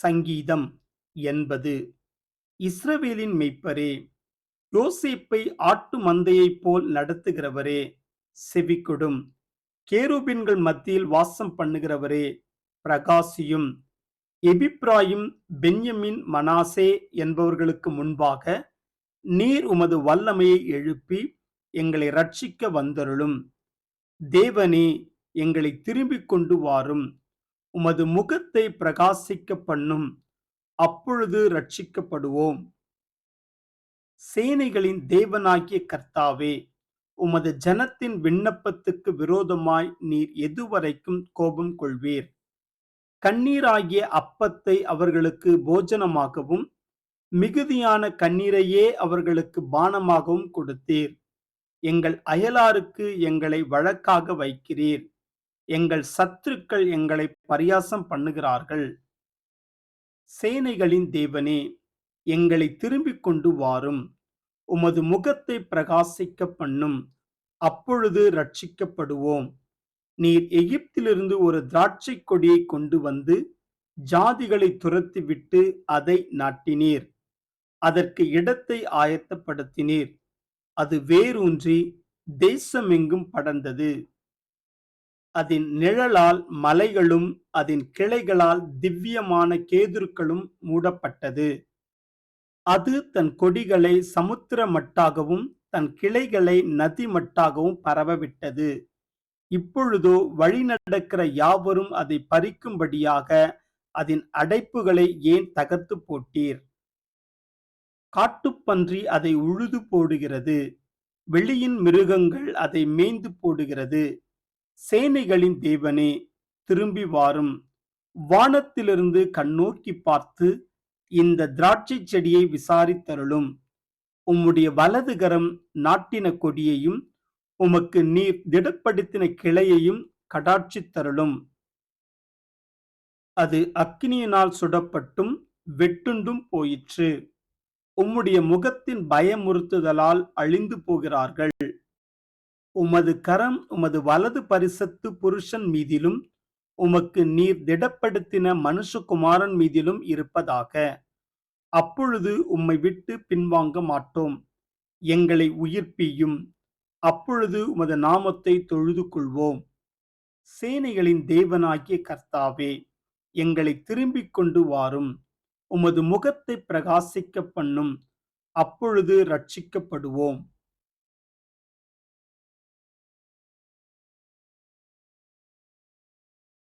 சங்கீதம் என்பது. இஸ்ரவேலின் மெய்ப்பரே யோசேப்பை ஆட்டு மந்தையைப் போல் நடத்துகிறவரே செவிக்கொடும் கேரூபின்கள் மத்தியில் வாசம் பண்ணுகிறவரே பிரகாசியும். எபிப்ராயும் பென்யமின் மனாசே என்பவர்களுக்கு முன்பாக நீர் உமது வல்லமையை எழுப்பி எங்களை ரட்சிக்க வந்தருளும். தேவனே எங்களை திரும்பிக் கொண்டு வாரும். உமது முகத்தை பிரகாசிக்க பண்ணும் அப்பொழுது ரட்சிக்கப்படுவோம் சேனைகளின் தேவனாகிய கர்த்தாவே உமது ஜனத்தின் விண்ணப்பத்துக்கு விரோதமாய் நீர் எதுவரைக்கும் கோபம் கொள்வீர். கண்ணீராகிய அப்பத்தை அவர்களுக்கு போஜனமாகவும் மிகுதியான கண்ணீரையே அவர்களுக்கு பானமாகவும் கொடுத்தீர். எங்கள் அயலாருக்கு எங்களை வழக்காக வைக்கிறீர். எங்கள் சத்துருக்கள் எங்களை பரியாசம் பண்ணுகிறார்கள். சேனைகளின் தேவனே எங்களை திரும்பிக் கொண்டு வாரும். உமது முகத்தை பிரகாசிக்க பண்ணும். அப்பொழுது ரட்சிக்கப்படுவோம் நீர் எகிப்திலிருந்து ஒரு திராட்சை கொடியை கொண்டு வந்து ஜாதிகளை துரத்திவிட்டு அதை நாட்டினீர். அதற்கு இடத்தை ஆயத்தப்படுத்தினீர். அது வேரூன்றி தேசமெங்கும் படர்ந்தது. அதன் நிழலால் மலைகளும் அதன் கிளைகளால் திவ்யமான கேதுருக்களும் மூடப்பட்டது. அது தன் கொடிகளை சமுத்திர மட்டாகவும் தன் கிளைகளை நதி மட்டாகவும் பரவவிட்டது. இப்பொழுதோ வழிநடக்கிற யாவரும் அதை பறிக்கும்படியாக அதன் அடைப்புகளை ஏன் தகர்த்து போட்டீர்? காட்டுப்பன்றி அதை உழுது போடுகிறது. வெளியின் மிருகங்கள் அதை மேய்ந்து போடுகிறது. சேனைகளின் தேவனே திரும்பி வாரும். வானத்திலிருந்து கண்ணோக்கி பார்த்து இந்த திராட்சை செடியை விசாரித்தருளும். உம்முடைய வலது கரம் நாட்டின கொடியையும் உமக்கு நீர் திடப்படுத்தின கிளையையும் கடாட்சித்தருளும். அது அக்னியினால் சுடப்பட்டும் வெட்டுண்டும் போயிற்று. உம்முடைய முகத்தின் பயமுறுத்துதலால் அழிந்து போகிறார்கள். உமது கரம் உமது வலது பரிசத்து புருஷன் மீதிலும் உமக்கு நீர் திடப்படுத்தின மனுஷகுமாரன் மீதிலும் இருப்பதாக. அப்பொழுது உம்மை விட்டு பின்வாங்க மாட்டோம். எங்களை உயிர்ப்பியும். அப்பொழுது உமது நாமத்தை தொழுது கொள்வோம். சேனைகளின் தேவனாகிய கர்த்தாவே எங்களை திரும்பிக் கொண்டு வாரும். உமது முகத்தை பிரகாசிக்க பண்ணும். அப்பொழுது ரட்சிக்கப்படுவோம்